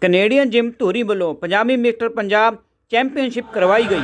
Canadian gym Dhuri ਵੱਲੋਂ Punjabi mister Punjab championship ਕਰਵਾਈ ਗਈ।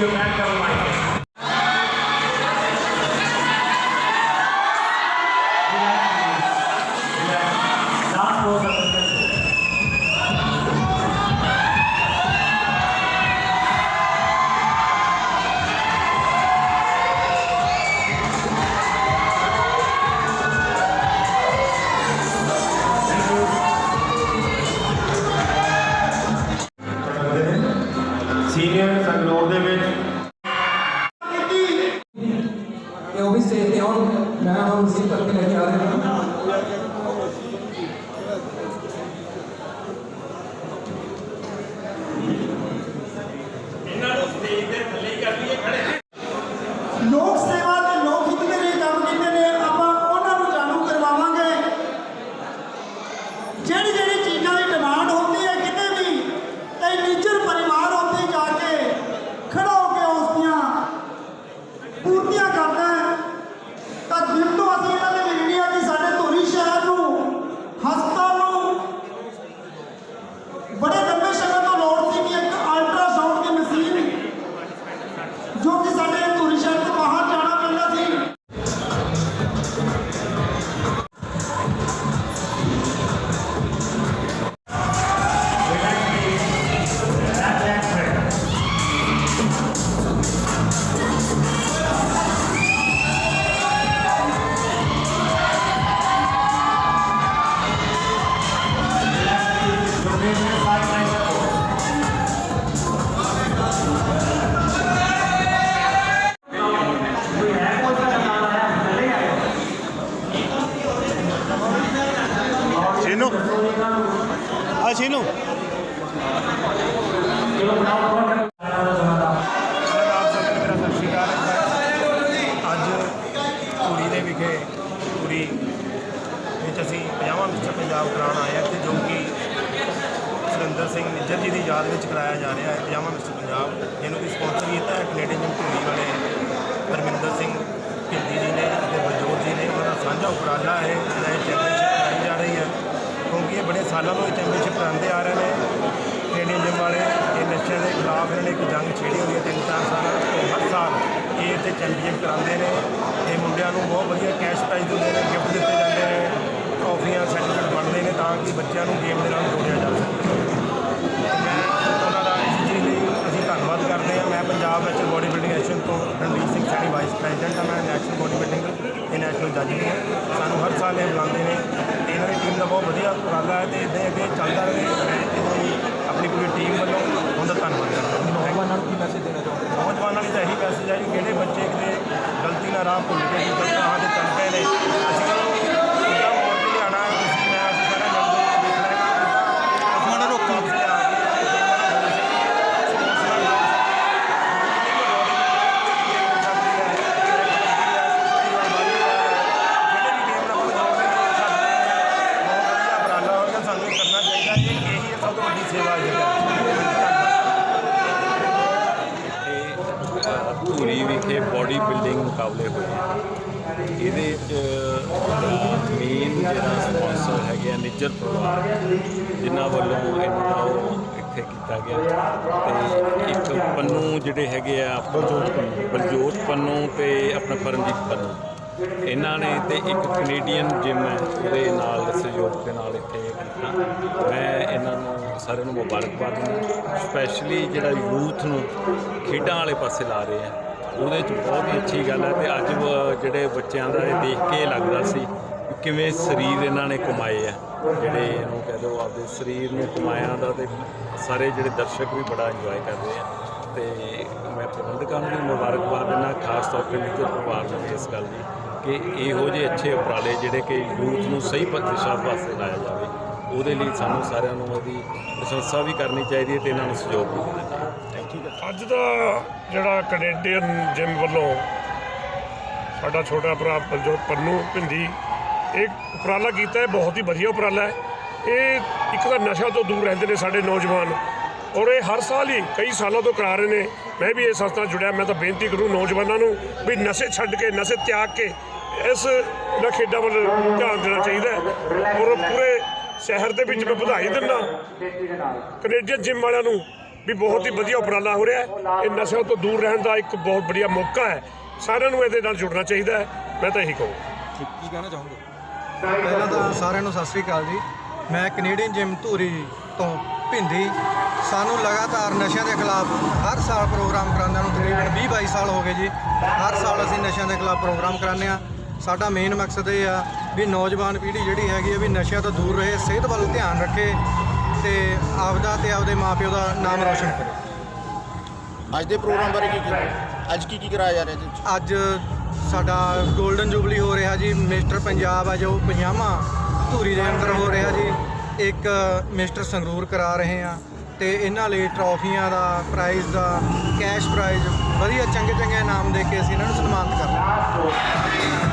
You back down like ਆ ਛੇਨੂ ਆਪ ਸਭ ਨੂੰ ਮੇਰਾ ਸਤਿ ਸ਼੍ਰੀ ਅਕਾਲ ਅੱਜ ਧੂਰੀ ਦੇ ਵਿਖੇ, ਧੂਰੀ ਵਿੱਚ ਅਸੀਂ ਪੰਜਾਬਾ ਮਿਸਟਰ ਪੰਜਾਬ ਕਰਾਉਣ ਆਏ ਹਾਂ ਤੇ ਜੋ ਕਿ ਸੁਰਿੰਦਰ ਸਿੰਘ ਨਿੱਜਰ ਜੀ ਦੀ ਯਾਦ ਵਿੱਚ ਕਰਾਇਆ ਜਾ ਰਿਹਾ ਹੈ ਪੰਜਾਬਾ ਮਿਸਟਰ ਪੰਜਾਬ, ਜਿਹਨੂੰ ਕਿ ਸਪਾਂਸਰ ਕੀਤਾ ਹੈ ਕੈਨੇਡੀਅਨ ਧੂਰੀ ਵਾਲੇ ਪਰਮਿੰਦਰ ਸਿੰਘ ਢਿੱਲੀ ਜੀ ਨੇ ਅਤੇ ਬਲਜੋਤ ਜੀ ਨੇ। ਉਹਨਾਂ ਦਾ ਸਾਂਝਾ ਉਪਰਾਲਾ ਹੈ ਜਿਹੜਾ ਇਹ ਚੈਂਪੀਅਨਸ਼ਿਪ ਕਰਾਈ ਜਾ ਰਹੀ ਹੈ ਕਿਉਂਕਿ ਇਹ ਬੜੇ ਸਾਲਾਂ ਤੋਂ ਇਹ ਚੈਂਪੀਅਨਸ਼ਿਪ ਕਰਾਉਂਦੇ ਆ ਰਹੇ ਨੇ। ਕੈਨੇਡੀਅਨ ਜਿਮ ਵਾਲੇ, ਇਹ ਨਸ਼ਿਆਂ ਦੇ ਖਿਲਾਫ ਇਹਨਾਂ ਨੇ ਇੱਕ ਜੰਗ ਛੇੜੀ ਹੋਈ ਹੈ ਤਿੰਨ ਚਾਰ ਸਾਲਾਂ ਤੋਂ। ਹਰ ਸਾਲ ਇਹ 'ਤੇ ਚੈਂਪੀਅਨਸ਼ਿਪ ਕਰਾਉਂਦੇ ਨੇ। ਇਹ ਮੁੰਡਿਆਂ ਨੂੰ ਬਹੁਤ ਵਧੀਆ ਕੈਸ਼ ਪ੍ਰਾਈਜ਼ ਦਿੰਦੇ ਨੇ, ਗਿਫਟ ਦਿੱਤੇ ਜਾਂਦੇ ਨੇ, ਟਰੋਫੀਆਂ ਸਰਟੀਫਿਕੇਟ ਬਣਦੇ ਨੇ ਤਾਂ ਕਿ ਬੱਚਿਆਂ ਨੂੰ ਗੇਮ ਦੇ ਨਾਲ ਜੋੜਿਆ ਜਾ ਸਕੇ। ਮੈਂ ਉਹਨਾਂ ਦਾ ਇਸ ਚੀਜ਼ ਲਈ ਅਸੀਂ ਧੰਨਵਾਦ ਕਰਦੇ ਹਾਂ। ਮੈਂ ਪੰਜਾਬ ਵਿੱਚ ਬੋਡੀ ਬਿਲਡਿੰਗ ਐਸੋਸੀਏਸ਼ਨ ਤੋਂ ਰਣਜੀਤ ਸਿੰਘ ਸੈਣੀ ਵਾਈਸ ਪ੍ਰੈਜ਼ੀਡੈਂਟ ਹਾਂ। ਮੈਂ ਨੈਸ਼ਨਲ ਬੋਡੀ ਬਿਲਡਿੰਗ ਤੇ ਨੈਸ਼ਨਲ ਜੱਜ ਵੀ ਹਾਂ। ਸਾਨੂੰ ਹਰ ਸਾਲ ਇਹ ਬੁਲਾਉਂਦੇ ਨੇ। ਟੀਮ ਦਾ ਬਹੁਤ ਵਧੀਆ ਉਪਰਾਲਾ ਹੈ ਤੇ ਇਦਾਂ ਹੀ ਅੱਗੇ ਚੱਲਦਾ ਰਹੇ। ਮੈਂ ਇਹਨਾਂ ਆਪਣੀ ਪੂਰੀ ਟੀਮ ਵੱਲੋਂ ਉਹਨਾਂ ਦਾ ਧੰਨਵਾਦ ਕਰਦਾ ਹਾਂ। ਨੌਜਵਾਨਾਂ ਨੂੰ ਕੀ ਮੈਸੇਜ ਬਿਲਡਿੰਗ ਮੁਕਾਬਲੇ ਹੋਏ ਆ। ਇਹਦੇ ਚ ਮੇਨ ਜਿਹੜਾ ਸਪਾਂਸਰ ਹੈਗੇ ਆ ਨਿੱਜਰ ਪਰਿਵਾਰ, ਜਿਨ੍ਹਾਂ ਵੱਲੋਂ ਇਹਨਾਂ ਦਾ ਉਹ ਇੱਥੇ ਕੀਤਾ ਗਿਆ। ਤੇ ਇੱਕ ਪੰਨੂ ਜਿਹੜੇ ਹੈਗੇ ਆ, ਬਲਜੋਤ ਪੰਨੂ ਬਲਜੋਤ ਪੰਨੂ ਤੇ ਆਪਣਾ ਪਰਮਜੀਤ ਪੰਨੂ। ਇਹਨਾਂ ਨੇ ਤੇ ਇੱਕ ਕੈਨੇਡੀਅਨ ਜਿਮ ਹੈ, ਉਹਦੇ ਨਾਲ ਸਹਿਯੋਗ ਦੇ ਨਾਲ ਇੱਥੇ ਕੀਤਾ। ਮੈਂ ਇਹਨਾਂ ਨੂੰ, ਸਾਰਿਆਂ ਨੂੰ ਮੁਬਾਰਕਬਾਦ ਦਿੰਦਾ। ਸਪੈਸ਼ਲੀ ਜਿਹੜਾ ਯੂਥ ਨੂੰ ਖੇਡਾਂ ਵਾਲੇ ਪਾਸੇ ਲਾ ਰਹੇ ਆ। ਉਹਦੇ ਚ ਬਹੁਤ ਹੀ ਅੱਛੀ ਗੱਲ ਹੈ ਤੇ ਅੱਜ ਜਿਹੜੇ ਬੱਚਿਆਂ ਦਾ ਇਹ ਦੇਖ ਕੇ ਲੱਗਦਾ ਸੀ ਕਿਵੇਂ ਸਰੀਰ ਇਹਨਾਂ ਨੇ ਕਮਾਏ ਆ। ਜਿਹੜੇ ਇਹਨੂੰ ਕਹਿ ਦੋ ਆਪਦੇ ਸਰੀਰ ਨੂੰ ਕਮਾਇਆ ਦਾ ਤੇ ਸਾਰੇ ਜਿਹੜੇ ਦਰਸ਼ਕ ਵੀ ਬੜਾ ਇੰਜੋਏ ਕਰਦੇ ਰਹੇ ਆ। ਤੇ ਮੈਂ ਪ੍ਰਬੰਧਕਾਂ ਨੂੰ ਵੀ ਮੁਬਾਰਕਬਾਦ ਦਿੰਦਾ, ਖਾਸ ਤੌਰ ਤੇ ਨਿੱਜਰ ਪਰਿਵਾਰ ਨੂੰ ਇਸ ਗੱਲ ਦੀ ਕਿ ਇਹੋ ਜਿਹੇ ਅੱਛੇ ਉਪਰਾਲੇ ਜਿਹੜੇ ਕਿ ਯੂਥ ਨੂੰ ਸਹੀ ਪ- ਦਿਸ਼ਾ ਪਾਸੇ ਲਾਇਆ ਜਾਵੇ। ਉਹਦੇ ਲਈ ਸਾਨੂੰ ਸਾਰਿਆਂ ਨੂੰ ਉਹਦੀ ਪ੍ਰਸ਼ੰਸਾ ਵੀ ਕਰਨੀ ਚਾਹੀਦੀ ਹੈ ਤੇ ਇਹਨਾਂ ਨੂੰ ਸਹਿਯੋਗ ਵੀ ਦੇਣਾ ਚਾਹੀਦਾ। ਅੱਜ ਦਾ ਜਿਹੜਾ ਕੈਨੇਡੀਅਨ ਜਿਮ ਵੱਲੋਂ ਸਾਡਾ ਛੋਟਾ ਭਰਾ ਬਲਜੋਤ ਪੰਨੂ ਭਿੰਦੀ ਇਹ ਉਪਰਾਲਾ ਕੀਤਾ ਹੈ, ਬਹੁਤ ਹੀ ਵਧੀਆ ਉਪਰਾਲਾ ਹੈ। ਇਹ ਇੱਕ ਤਾਂ ਨਸ਼ਾ ਤੋਂ ਦੂਰ ਰਹਿੰਦੇ ਨੇ ਸਾਡੇ ਨੌਜਵਾਨ ਔਰ ਇਹ ਹਰ ਸਾਲ ਹੀ ਕਈ ਸਾਲਾਂ ਤੋਂ ਕਰਾ ਰਹੇ ਨੇ। ਮੈਂ ਵੀ ਇਹ ਸੰਸਥਾ ਨਾਲ ਜੁੜਿਆ, ਮੈਂ ਤਾਂ ਬੇਨਤੀ ਕਰੂੰ ਨੌਜਵਾਨਾਂ ਨੂੰ ਵੀ ਨਸ਼ੇ ਛੱਡ ਕੇ, ਨਸ਼ੇ ਤਿਆਗ ਕੇ ਇਸ ਖੇਡਾਂ ਵੱਲ ਧਿਆਨ ਦੇਣਾ ਚਾਹੀਦਾ ਔਰ ਪੂਰੇ ਸ਼ਹਿਰ ਦੇ ਵਿੱਚ ਮੈਂ ਵਧਾਈ ਦਿੰਦਾ। ਕੈਨੇਡੀਅਨ ਜਿਮ ਵਾਲਿਆਂ ਨੂੰ ਵੀ ਬਹੁਤ ਹੀ ਵਧੀਆ ਉਪਰਾਲਾ ਹੋ ਰਿਹਾ ਹੈ। ਇਹ ਨਸ਼ਿਆਂ ਤੋਂ ਦੂਰ ਰਹਿਣ ਦਾ ਇੱਕ ਬਹੁਤ ਵਧੀਆ ਮੌਕਾ ਹੈ। ਸਾਰਿਆਂ ਨੂੰ ਇਹਦੇ ਨਾਲ ਜੁੜਨਾ ਚਾਹੀਦਾ ਹੈ। ਮੈਂ ਤਾਂ ਇਹੀ ਕਹੂੰ ਕੀ ਕਹਿਣਾ ਚਾਹੋਗੇ? ਪਹਿਲਾਂ ਤਾਂ ਸਾਰਿਆਂ ਨੂੰ ਸਤਿ ਸ੍ਰੀ ਅਕਾਲ ਜੀ। ਮੈਂ ਕੈਨੇਡੀਅਨ ਜਿਮ ਧੂਰੀ ਤੋਂ ਭਿੰਦੀ ਸਾਨੂੰ ਲਗਾਤਾਰ ਨਸ਼ਿਆਂ ਦੇ ਖਿਲਾਫ ਹਰ ਸਾਲ ਪ੍ਰੋਗਰਾਮ ਕਰਾਉਂਦਿਆਂ ਨੂੰ ਤਕਰੀਬਨ 20 22 ਸਾਲ ਹੋ ਗਏ ਜੀ। ਹਰ ਸਾਲ ਅਸੀਂ ਨਸ਼ਿਆਂ ਦੇ ਖਿਲਾਫ ਪ੍ਰੋਗਰਾਮ ਕਰਾਉਂਦੇ ਆ ਸਾਡਾ ਮੇਨ ਮਕਸਦ ਇਹ ਆ ਵੀ ਨੌਜਵਾਨ ਪੀੜ੍ਹੀ ਜਿਹੜੀ ਹੈਗੀ ਆ ਵੀ ਨਸ਼ਿਆਂ ਤੋਂ ਦੂਰ ਰਹੇ ਸਿਹਤ ਵੱਲ ਧਿਆਨ ਰੱਖੇ ਤੇ ਆਪਦਾ ਤੇ ਆਪਦੇ ਮਾਪਿਓ ਦਾ ਨਾਮ ਰੌਸ਼ਨ ਕਰੇ। ਅੱਜ ਦੇ ਪ੍ਰੋਗਰਾਮ ਬਾਰੇ ਕੀ ਕੀ ਅੱਜ ਕੀ ਕੀ ਕਰਾਇਆ ਜਾ ਰਿਹਾ ਜੀ ਅੱਜ ਸਾਡਾ 골ਡਨ ਜੁਬਲੀ ਹੋ ਰਿਹਾ ਜੀ ਮਿਸਟਰ ਪੰਜਾਬ ਆ ਜੋ ਪੰਜਾਮਾ ਧੂਰੀ ਦੇ ਅੰਦਰ ਹੋ ਰਿਹਾ ਜੀ ਇੱਕ ਮਿਸਟਰ ਸੰਗਰੂਰ ਕਰਾ ਰਹੇ ਆ ਤੇ ਇਹਨਾਂ ਲਈ ਟਰੋਫੀਆਂ ਦਾ ਪ੍ਰਾਈਜ਼ ਦਾ ਕੈਸ਼ ਪ੍ਰਾਈਜ਼ ਵਧੀਆ ਚੰਗੇ ਚੰਗੇ ਇਨਾਮ ਦੇ ਕੇ ਅਸੀਂ ਇਹਨਾਂ ਨੂੰ ਸਨਮਾਨਿਤ ਕਰ ਰਹੇ ਹਾਂ।